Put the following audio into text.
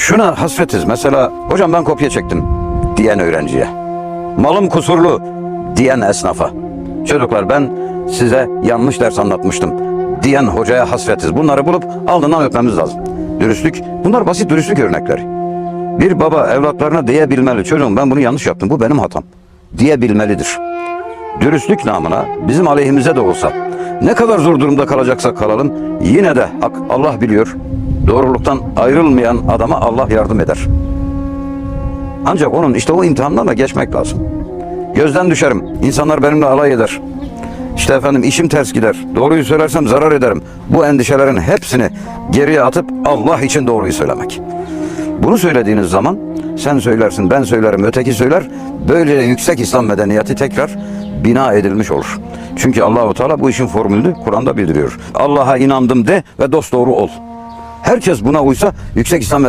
Şuna hasretiz. Mesela hocam ben kopya çektim diyen öğrenciye. Malım kusurlu diyen esnafa. Çocuklar ben size yanlış ders anlatmıştım diyen hocaya hasretiz. Bunları bulup alnından öpmemiz lazım. Dürüstlük, bunlar basit dürüstlük örnekleri. Bir baba evlatlarına diyebilmeli. Çocuğum ben bunu yanlış yaptım. Bu benim hatam. Diyebilmelidir. Dürüstlük namına bizim aleyhimize de olsa ne kadar zor durumda kalacaksak kalalım yine de Allah biliyor. Doğruluktan ayrılmayan adama Allah yardım eder. Ancak onun işte o imtihanlarla geçmek lazım. Gözden düşerim. İnsanlar benimle alay eder. İşte efendim işim ters gider. Doğruyu söylersem zarar ederim. Bu endişelerin hepsini geriye atıp Allah için doğruyu söylemek. Bunu söylediğiniz zaman sen söylersin, ben söylerim, öteki söyler. Böyle yüksek İslam medeniyeti tekrar bina edilmiş olur. Çünkü Allahu Teala bu işin formülünü Kur'an'da bildiriyor. Allah'a inandım de ve dost doğru ol. Herkes buna uysa yüksek İslam